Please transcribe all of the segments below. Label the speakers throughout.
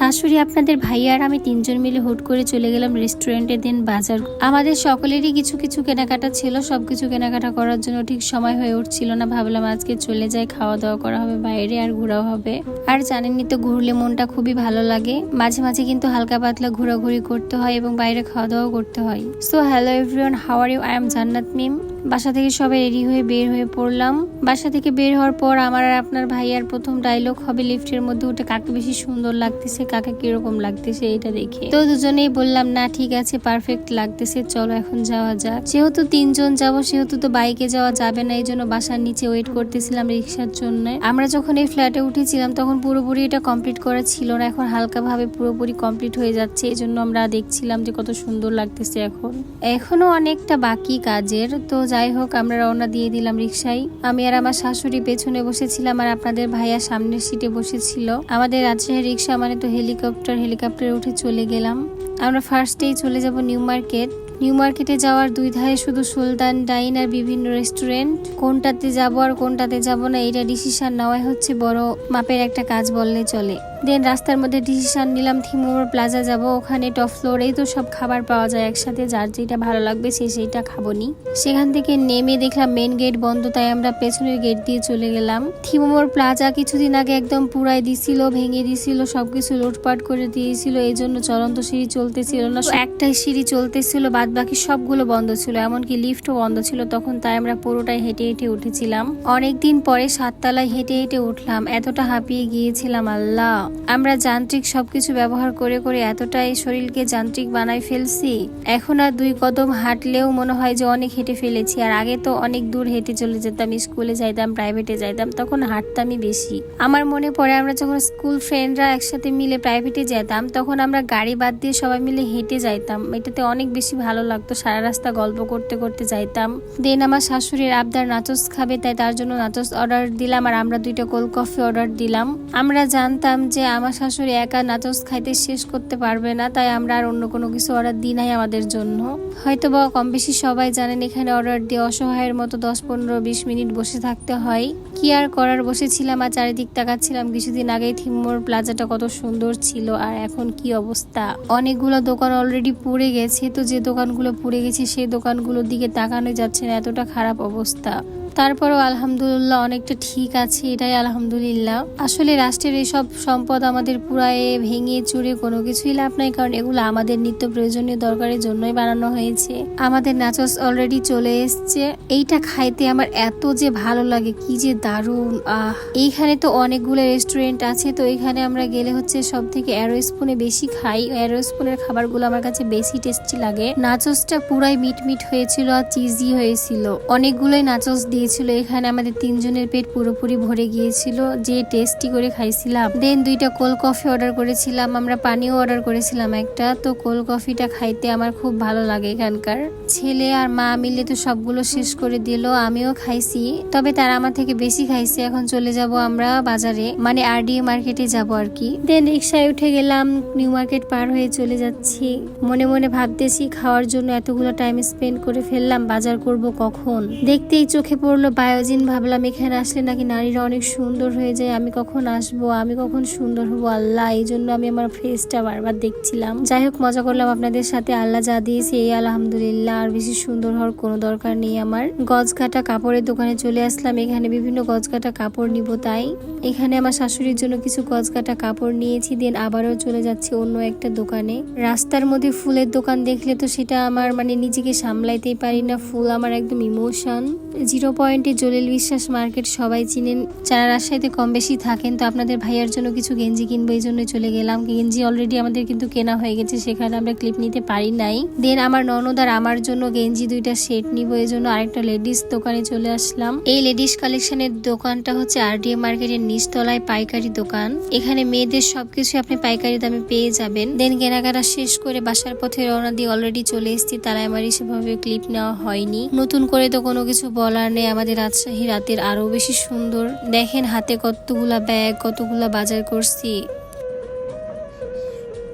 Speaker 1: শাশুড়ি, আপনাদের ভাইয়া আর আমি তিনজন মিলে হুট করে চলে গেলাম রেস্টুরেন্টে দেন বাজার। আমাদের সকলেরই কিছু কিছু কেনাকাটা ছিল। সব কিছু কেনাকাটা করার জন্য ঠিক সময় হয়ে উঠছিল না। ভাবলাম আজকে চলে যাই খাওয়া দাওয়া করা হবে, বাইরে আর ঘোরাও হবে। আর জানেননি তো, ঘুরলে মনটা খুবই ভালো লাগে। মাঝে মাঝে কিন্তু হালকা পাতলা ঘোরাঘুরি করতে হয় এবং বাইরে খাওয়া দাওয়া করতে হয়। So hello everyone how are you I am Jannat Mim বাসা থেকে সবাই রেডি হয়ে বের হয়ে পড়লাম। বাসা থেকে বের হওয়ার পর আমার আর আপনার ভাইয়ার প্রথম ডায়লগ হবে লিফটের মধ্যে উঠে কাকে বেশি সুন্দর লাগতেছে, কাকে কীরকম লাগতেছে এটা দেখে। তো দুজনেই বললাম, না, ঠিক আছে পারফেক্ট লাগতেছে, চলো এখন যাওয়া যাক। যেহেতু তিনজন যাব, সেহেতু তো বাইকে যাওয়া যাবে না এই জন্য বাসার নিচে ওয়েট করতেছিলাম রিক্সার জন্য। আমরা যখন এই ফ্ল্যাটে উঠেছিলাম, তখন পুরোপুরি এটা কমপ্লিট করা ছিল না, এখন হালকা ভাবে পুরোপুরি কমপ্লিট হয়ে যাচ্ছে এই জন্য আমরা দেখছিলাম যে কত সুন্দর লাগতেছে এখন। এখনও অনেকটা বাকি কাজের, তো যাই হোক, আমরা রওনা দিয়ে দিলাম রিক্সায় আমি আর আমার শাশুড়ি পেছনে বসেছিলাম আর আপনাদের ভাইয়া সামনের সিটে বসেছিল। আমাদের রাজশাহী রিক্সা মানে তো হেলিকপ্টার হেলিকপ্টারে উঠে চলে গেলাম। আমরা ফার্স্টেই চলে যাব নিউ মার্কেট। নিউ মার্কেটে যাওয়ার দুই ধারে শুধু সুলতান ডাইন আর বিভিন্ন রেস্টুরেন্ট। কোনটাতে যাব আর কোনটাতে যাব না এটা ডিসিশন নেওয়াই হচ্ছে বড় মাপের একটা কাজ বললে চলে। দেন রাস্তার মধ্যে ডিসিশন নিলাম থিমোর প্লাজা যাব, ওখানে টপ ফ্লোরেই তো সব খাবার পাওয়া যায় একসাথে, যার যেটা ভালো লাগবে সে সেইটা খাব নি সেখান থেকে নেমে দেখলাম মেন গেট বন্ধ, তাই আমরা পেছনের গেট দিয়ে চলে গেলাম। থিমোর প্লাজা কিছুদিন আগে একদম পুরাই দিছিল, ভেঙে দিছিল, সবকিছু লুটপাট করে দিয়েছিল এই জন্য চলন্ত সিঁড়ি চলতেছিল না একটাই সিঁড়ি চলতেছিল, বাদ বাকি সবগুলো বন্ধ ছিল, এমনকি লিফটও বন্ধ ছিল, তখন তাই আমরা পুরোটাই হেঁটে হেঁটে উঠেছিলাম। অনেকদিন পরে সাততলায় হেঁটে হেঁটে উঠলাম, এতটা হাঁপিয়ে গিয়েছিলাম, আল্লাহ! আমরা যান্ত্রিক সবকিছু ব্যবহার করে করে এতটাই শরীরকে যান্ত্রিক বানাই ফেলছি। এখন আর দুই কদম হাঁটলেও মনে হয় যে অনেক হেঁটে ফেলেছি, আর আগে তো অনেক দূর হেঁটে চলে যেতাম, স্কুলে যাইতাম প্রাইভেটে যাইতাম, তখন হাঁটতামই বেশি। আমার মনে পড়ে আমরা যখন স্কুল ফ্রেন্ডরা একসাথে মিলে প্রাইভেটে যেতাম, তখন আমরা গাড়ি বাদ দিয়ে সবাই মিলে হেঁটে যাইতাম, এটাতে অনেক বেশি ভালো লাগতো, সারা রাস্তা গল্প করতে করতে যাইতাম। দেন আমার শাশুড়ির আবদার নাচস খাবে, তাই তার জন্য নাচস অর্ডার দিলাম আর আমরা দুইটা কোল্ড কফি অর্ডার দিলাম। আমরা জানতাম যে আমার শাশুড়ি একা নাচস খাইতে শেষ করতে পারবে না, তাই আমরা আর অন্য কোনো কিছু অর্ডার দিই নাই আমাদের জন্য। হয়তো বা কম বেশি সবাই জানেন, এখানে অর্ডার দিয়ে অসহায়ের মতো দশ, পনেরো, বিশ মিনিট বসে থাকতে হয়। কি আর করার, বসেছিলাম আর চারিদিক তাকাচ্ছিলাম। কিছুদিন আগেই থিমোর প্লাজাটা কত সুন্দর ছিল আর এখন কি অবস্থা? অনেকগুলো দোকান অলরেডি পুড়ে গেছে, তো যে দোকানগুলো পুড়ে গেছে সেই দোকানগুলোর দিকে তাকানো যাচ্ছে না। এতটা খারাপ অবস্থা। তারপরও আলহামদুলিল্লাহ অনেকটা ঠিক আছে, এটাই আলহামদুলিল্লাহ। আসলে রাষ্ট্রের এইসব সম্পদ আমাদের পুরায়ে ভেঙে চুরে কোনো কিছুই লাভ নাই, কারণ এগুলো আমাদের নিত্য প্রয়োজনীয় দরকারের জন্যই বানানো হয়েছে। আমাদের নাচস অলরেডি চলে এসছে। এইটা খাইতে আমার এত যে ভালো লাগে, কি যে দারুণ। আহ, এইখানে তো অনেকগুলো রেস্টুরেন্ট আছে, তো এখানে আমরা গেলে হচ্ছে সব থেকে অ্যারো স্পুনে বেশি খাই। অ্যারো স্পুনের খাবারগুলো আমার কাছে বেশি টেস্টি লাগে। নাচসটা পুরাই মিট মিট হয়েছিল আর চিজি হয়েছিল। অনেকগুলোই নাচস দিয়েছিল। এখানে আমাদের তিনজনের পেট পুরোপুরি ভরে গিয়েছিল। যে টেস্টি করে খাইছিলাম। দেন দুইটা কোল্ড কফি অর্ডার করেছিলাম। আমরা পানিও অর্ডার করেছিলাম একটা। তো কোল্ড কফিটা খাইতে আমার খুব ভালো লাগে এখানকার। ছেলে আর মা মিলে তো সবগুলো শেষ করে দিল। আমিও খাইছি। তবে তারা আমার থেকে বেশি খাইছে। এখন চলে যাব আমরা বাজারে। মানে আরডিএ মার্কেটে যাব আর কি। দেন রিক্সায় উঠে গেলাম। নিউ মার্কেট পার হয়ে চলে যাচ্ছি। মনে মনে ভাবতেছি খাওয়ার জন্য এতগুলো টাইম স্পেন্ড করে ফেললাম। বাজার করব কখন? দেখতেই চোখে পড়ল বায়োজিন ভাবলাম, এখানে আসলে নাকি নারীরা অনেক সুন্দর হয়ে যায়, আমি কখন আসব, আমি কখন সুন্দর হব, আল্লাহ, এই জন্য আমি আমার ফেসটা বারবার দেখছিলাম। যাই হোক, মজা করলাম আপনাদের সাথে, আল্লাহ যা দিয়েছে, এই আলহামদুলিল্লাহ, আর বেশি সুন্দর হওয়ার কোনো দরকার নেই আমার। গজ কাটা কাপড়ের দোকানে চলে আসলাম, এখানে বিভিন্ন গজ কাটা কাপড় নিব তাই। এখানে আমার শাশুড়ির জন্য কিছু গজ কাটা কাপড় নিয়েছি, দেন আবারও চলে যাচ্ছি অন্য একটা দোকানে। রাস্তার মধ্যে ফুলের দোকান দেখলে তো সেটা আমার মানে নিজেকে সামলাইতেই পারি না, ফুল আমার একদম ইমোশন জিরো পয়েন্টে জলিল বিশ্বাস মার্কেট, সবাই চিনেন, যারা রাজশাহীতে কম বেশি থাকেন, তো আপনাদের ভাইয়ার জন্য কিছু গেঞ্জি কিনবো, এই জন্য চলে গেলাম। গেঞ্জি অলরেডি আমাদের কিন্তু কেনা হয়ে গেছে, সেখানে আমরা ক্লিপ নিতে পারি নাই। দেন আমার ননদ আর আমার জন্য গেঞ্জি দুইটা সেট নিবো, এই জন্য আরেকটা লেডিস দোকানে চলে আসলাম। এই লেডিস কালেকশনের দোকানটা হচ্ছে আরডিএ মার্কেটের নিচতলায় পাইকারি দোকান। এখানে মেয়েদের সবকিছু আপনি পাইকারি দামে পেয়ে যাবেন। দেন কেনাকাটা শেষ করে বাসার পথে রওনা দিয়ে অলরেডি চলে এসেছি তারা আমার সেভাবে ক্লিপ নেওয়া হয়নি। নতুন করে তো কোনো কিছু বলার নেই আমাদের রাজশাহী রাতের আরও বেশি সুন্দর। দেখেন হাতে কতগুলা ব্যাগ কতগুলা বাজার করছি।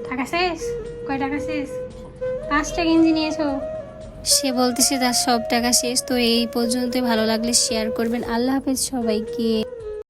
Speaker 2: টাকা শেষ? কয় টাকা শেষ? পাঁচটা গেঞ্জি নিয়েছো?
Speaker 1: সে বলতেছে তার সব টাকা শেষ। তো এই পর্যন্ত ভালো লাগলে শেয়ার করবেন। আল্লাহ হাফেজ সবাইকে।